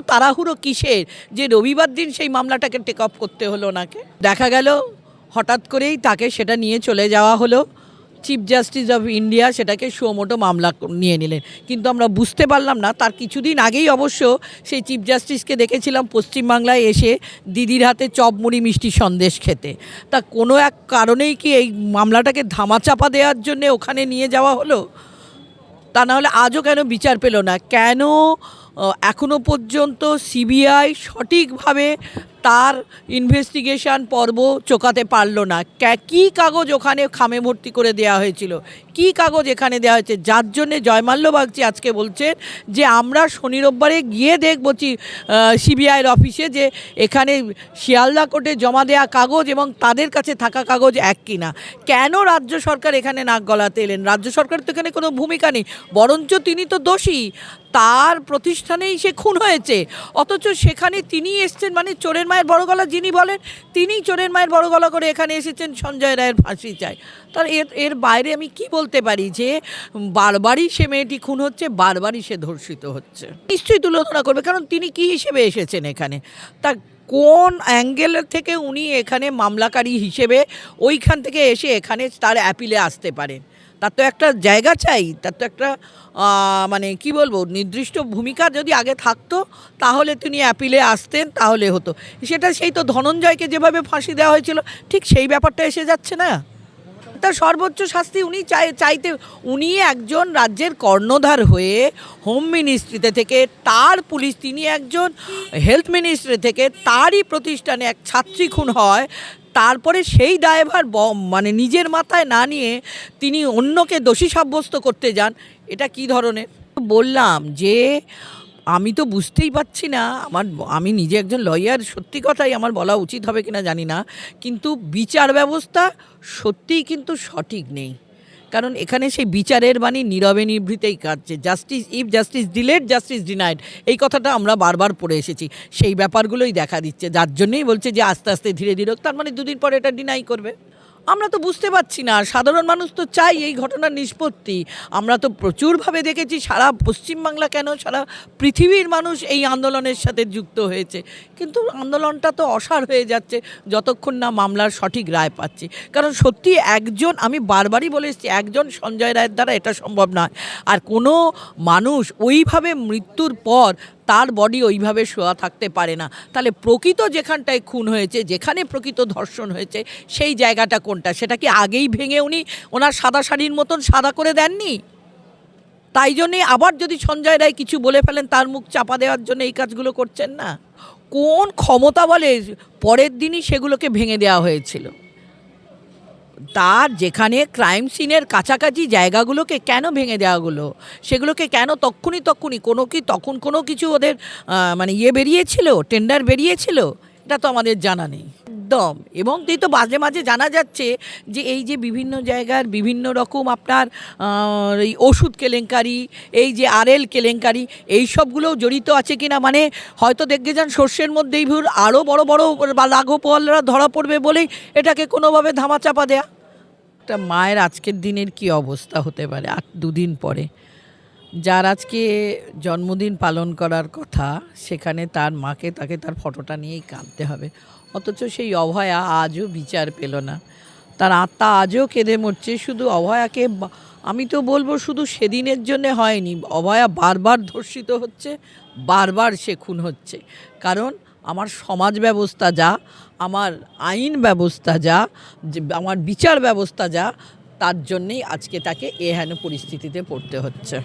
তাড়াহুড়ো কিসের? যে রবিবার দিন সেই মামলাটাকে টেক অফ করতে হলো ওনাকে। দেখা গেল, হঠাৎ করেই তাকে সেটা নিয়ে চলে যাওয়া হলো। চিফ জাস্টিস অফ ইন্ডিয়া সেটাকে সুমোটো মামলা নিয়ে নিলেন। কিন্তু আমরা বুঝতে পারলাম না, তার কিছুদিন আগেই অবশ্য সেই চিফ জাস্টিসকে দেখেছিলাম পশ্চিমবাংলায় এসে দিদির হাতে চপ মুড়ি মিষ্টি সন্দেশ খেতে। তা কোনো এক কারণেই কি এই মামলাটাকে ধামাচাপা দেওয়ার জন্য ওখানে নিয়ে যাওয়া হলো? তা নাহলে আজও কেন বিচার পেল না? কেন এখনও পর্যন্ত সিবিআই সঠিকভাবে তার ইনভেস্টিগেশন পর্ব চোকাতে পারল না। কী কাগজ ওখানে খামে ভর্তি করে দেওয়া হয়েছিল? কী কাগজ এখানে দেওয়া হয়েছে? যার জন্যে জয়মাল্য বাগচি আজকে বলছেন যে, আমরা শনি রোববারে গিয়ে দেখব সিবিআইয়ের অফিসে যে, এখানে শিয়ালদা কোর্টে জমা দেওয়া কাগজ এবং তাদের কাছে থাকা কাগজ এক কিনা কেন রাজ্য সরকার এখানে নাক গলাতে এলেন? রাজ্য সরকার তো এখানে কোনো ভূমিকা নেই। বরঞ্চ তিনি তো দোষী। তার প্রতিষ্ঠানেই সে খুন হয়েছে। অথচ সেখানে তিনি এসছেন মানে চোরের মায়ের বড় গলা যিনি বলেন, তিনিই চোরের মায়ের বড় গলা করে এখানে এসেছেন, সঞ্জয় রায়ের ফাঁসি চায়। তার এর এর বাইরে আমি কি বলতে পারি যে, বারবারই সে মেয়েটি খুন হচ্ছে, বারবারই সে ধর্ষিত হচ্ছে। নিশ্চয়ই তুলনা করবে কারণ তিনি কি হিসেবে এসেছেন এখানে? তা কোন অ্যাঙ্গেল থেকে উনি এখানে মামলাকারী হিসেবে ওইখান থেকে এসে এখানে তার অ্যাপিলে আসতে পারেন? তার তো একটা জায়গা চাই, তার তো একটা মানে কি বলব, নির্দিষ্ট ভূমিকা যদি আগে থাকতো, তাহলে তিনি অ্যাপিলে আসতেন, তাহলে হতো। সেটা সেই তো ধনঞ্জয়কে যেভাবে ফাঁসি দেওয়া হয়েছিল, ঠিক সেই ব্যাপারটা এসে যাচ্ছে না। তার সর্বোচ্চ শাস্তি উনি চাই, চাইতে, উনি একজন রাজ্যের কর্ণধার হয়ে হোম মিনিস্ট্রিতে থেকে তার পুলিশ, তিনি একজন হেলথ মিনিস্ট্রি থেকে তারই প্রতিষ্ঠানে এক ছাত্রী খুন হয় তারপরে সেই ড্রাইভার মানে নিজের মাথায় না নিয়ে তিনি অন্যকে দোষী সাব্যস্ত করতে যান, এটা কি ধরনের? বললাম যে, আমি তো বুঝতেই পারছি না, আমার আমি নিজে একজন লয়ার, সত্যি কথাই আমার বলা উচিত হবে কিনা জানি না, কিন্তু বিচার ব্যবস্থা সত্যিই কিন্তু সঠিক নেই। কারণ এখানে সেই বিচারের বাণী নীরবে নিভৃতেই কাটছে justice if justice delayed justice denied এই কথাটা আমরা বারবার পড়ে এসেছি। সেই ব্যাপারগুলোই দেখা দিচ্ছে। যার জন্যই বলছে যে আস্তে আস্তে ধীরে ধীরে তার মানে দুদিন পরে এটা ডিনাই করবে। আমরা তো বুঝতে পারছি না, সাধারণ মানুষ তো চাই এই ঘটনার নিষ্পত্তি। আমরা তো প্রচুরভাবে দেখেছি সারা পশ্চিমবাংলা কেন, সারা পৃথিবীর মানুষ এই আন্দোলনের সাথে যুক্ত হয়েছে। কিন্তু আন্দোলনটা তো অসার হয়ে যাচ্ছে, যতক্ষণ না মামলার সঠিক রায় পাচ্ছি। কারণ সত্যি একজন, আমি বারবারই বলে এসেছি, একজন সঞ্জয় রায়ের দ্বারা এটা সম্ভব নয়। আর কোনো মানুষ ওইভাবে মৃত্যুর পর তার বডি ওইভাবে শোয়া থাকতে পারে না। তাহলে প্রকৃত যেখানটায় খুন হয়েছে, যেখানে প্রকৃত ধর্ষণ হয়েছে, সেই জায়গাটা কোনটা? সেটা কি আগেই ভেঙে উনি ওনার সাদা শাড়ির মতন সাদা করে দেননি? তাই জন্যে আবার যদি সঞ্জয় রায় কিছু বলে ফেলেন, তার মুখ চাপা দেওয়ার জন্য এই কাজগুলো করছেন না? কোন ক্ষমতা বলে পরের দিনই সেগুলোকে ভেঙে দেওয়া হয়েছিল? তার যেখানে ক্রাইম সিনের কাছাকাছি জায়গাগুলোকে কেন ভেঙে দেওয়া গুলো সেগুলোকে কেন তক্ষুনি তক্ষুনি কোনো কি তখন কোনো কিছু ওদের মানে ইয়ে বেরিয়েছিল টেন্ডার বেরিয়েছিল? এটা তো আমাদের জানা নেই। একদম। এবং এই তো মাঝে মাঝে জানা যাচ্ছে যে এই যে বিভিন্ন জায়গার বিভিন্ন রকম আপনার এই ওষুধ কেলেঙ্কারি, এই যে আরএল কেলেঙ্কারি, এই সবগুলোও জড়িত আছে কিনা? মানে হয়তো দেখবে যান শস্যের মধ্যেই ভুর আরও বড় বড় বা লাঘবওয়ালরা ধরা পড়বে বলেই এটাকে কোনোভাবে ধামাচাপা দেয়া। একটা মায়ের আজকের দিনের কি অবস্থা হতে পারে? আর দুদিন পরে। যার আজকে জন্মদিন পালন করার কথা, সেখানে তার মাকে তাকে তার ফটোটা নিয়েই কাঁদতে হবে। অথচ সেই অভয়া আজও বিচার পেল না। তার আত্মা আজও কেঁদে মরছে। শুধু অভয়াকে আমি তো বলব শুধু সেদিনের জন্যে হয়নি, অভয়া বারবার ধর্ষিত হচ্ছে, বারবার সে খুন হচ্ছে। কারণ আমার সমাজ ব্যবস্থা যা, আমার আইন ব্যবস্থা যা, আমার বিচার ব্যবস্থা যা, তার জন্যেই আজকে তাকে এহেন পরিস্থিতিতে পড়তে হচ্ছে।